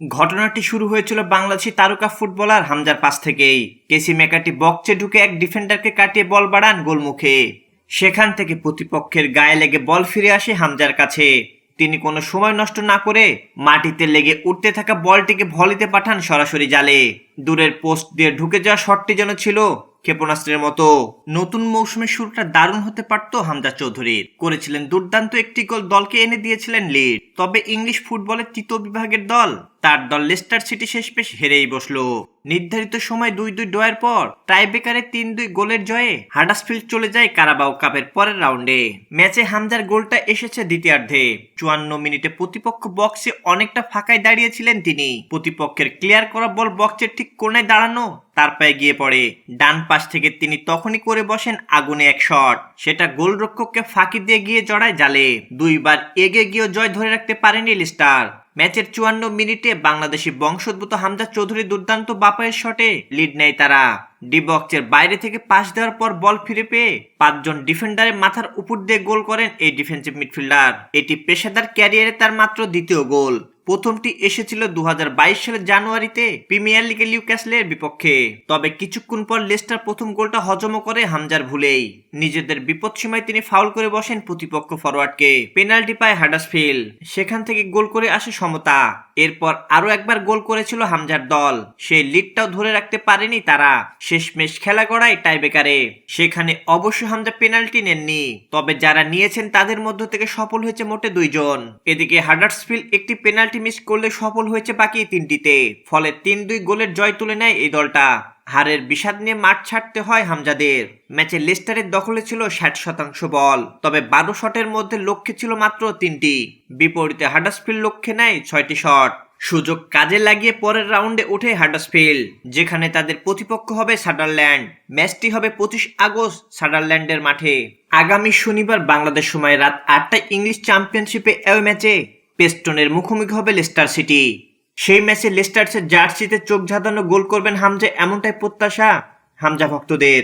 ঘটনাটি শুরু হয়েছিল বাংলাদেশি তারকা ফুটবলার হামজার পাস থেকেই। কেসি মেকাটি বক্সে ঢুকে এক ডিফেন্ডারকে কাটিয়ে বল বাড়ান গোলমুখে। সেখান থেকে প্রতিপক্ষের গায়ে লেগে বল ফিরে আসে হামজার কাছে। তিনি কোনো সময় নষ্ট না করে মাটিতে লেগে উঠতে থাকা বলটিকে ভলিতে পাঠান সরাসরি জালে। দূরের পোস্ট দিয়ে ঢুকে যাওয়া শটটি যেন ছিল ক্ষেপণাস্ত্রের মতো। নতুন মৌসুমের শুরুটা দারুণ হতে পারত হামজা চৌধুরীর। করেছিলেন দুর্দান্ত একটি গোল দলকে এনে দিয়েছিলেন লিড। তবে ইংলিশ ফুটবলের তৃতীয় বিভাগের দল তার দল লেস্টার সিটি শেষ পেশ হেরেই বসল। নির্ধারিত সময় দুই দুই ডয়ের পর টাইব্রেকারে তিন দুই গোলের জয়ে হাডাসফিল্ড চলে যায় কারাবাও কাপের পরের রাউন্ডে। ম্যাচে হামজার গোলটা এসেছে দ্বিতীয়ার্ধে। চুয়ান্ন মিনিটে প্রতিপক্ষ বক্সে অনেকটা ফাঁকায় দাঁড়িয়েছিলেন তিনি। প্রতিপক্ষের ক্লিয়ার করা বল বক্সের ঠিক কোনায় দাঁড়ানো তার পায়ে গিয়ে পড়ে। ডান পাশ থেকে তিনি তখনই করে বসেন আগুনে এক শট। সেটা গোলরক্ষককে ফাঁকি দিয়ে গিয়ে জড়ায় জালে। দুইবার এগে গিয়েও জয় ধরে রাখতে পারেনি লিস্টার। ম্যাচের চুয়ান্ন মিনিটে বাংলাদেশি বংশোদ্ভূত হামজা চৌধুরী দুর্দান্ত বাপায়ের শটে লিড নেয় তারা। ডি বক্সের বাইরে থেকে পাশ দেওয়ার পর বল ফিরে পেয়ে পাঁচজন ডিফেন্ডারের মাথার উপর দিয়ে গোল করেন এই ডিফেন্সিভ মিডফিল্ডার। এটি পেশাদার ক্যারিয়ারে তার মাত্র দ্বিতীয় গোল। প্রথমটি এসেছিল দু হাজার বাইশ সালের জানুয়ারিতে প্রিমিয়ার লিগে লিউক্যাসলের বিপক্ষে। তবে কিছুক্ষণ পর লেস্টার প্রথম গোলটা হজমও করে হামজার ভুলেই। নিজেদের বিপদ সীমায় তিনি ফাউল করে বসেন প্রতিপক্ষ ফরওয়ার্ডকে পেনাল্টি পায় হাডাসফিল্ড। সেখান থেকে গোল করে আসে সমতা। এরপর আরও একবার গোল করেছিল হামজার দল। সেই লিডটাও ধরে রাখতে পারেনি তারা। শেষমেশ খেলা গড়ায় টাইবেকারে সেখানে অবশ্য হামজা পেনাল্টি নেননি। তবে যারা নিয়েছেন তাদের মধ্য থেকে সফল হয়েছে মোটে দুইজন। এদিকে হাডার্সফিল্ড একটি পেনাল্টি মিস করলে সফল হয়েছে বাকি তিনটিতে। ফলে তিন দুই গোলের জয় তুলে নেয় এই দলটা। হারের বিষাদ নিয়ে মাঠ ছাড়তে হয় হামজাদের। ম্যাচে লেস্টারের দখলে ছিল ষাট শতাংশ বল, তবে বারো শটের মধ্যে লক্ষ্যে ছিল মাত্র তিনটি। বিপরীতে হাডার্সফিল্ড লক্ষ্যে নেয় ছয়টি শট। সুযোগ কাজে লাগিয়ে পরের রাউন্ডে ওঠে হাডার্সফিল্ড যেখানে তাদের প্রতিপক্ষ হবে সাডারল্যান্ড ম্যাচটি হবে পঁচিশ আগস্ট সাডারল্যান্ডের মাঠে। আগামী শনিবার বাংলাদেশ সময় রাত আটটায় ইংলিশ চ্যাম্পিয়নশিপে এ ম্যাচে পেস্টনের মুখোমুখি হবে লেস্টার সিটি। সেই ম্যাচে লেস্টার্সের জার্সিতে চোখ ঝাঁধানো গোল করবেন হামজা, এমনটাই প্রত্যাশা হামজা ভক্তদের।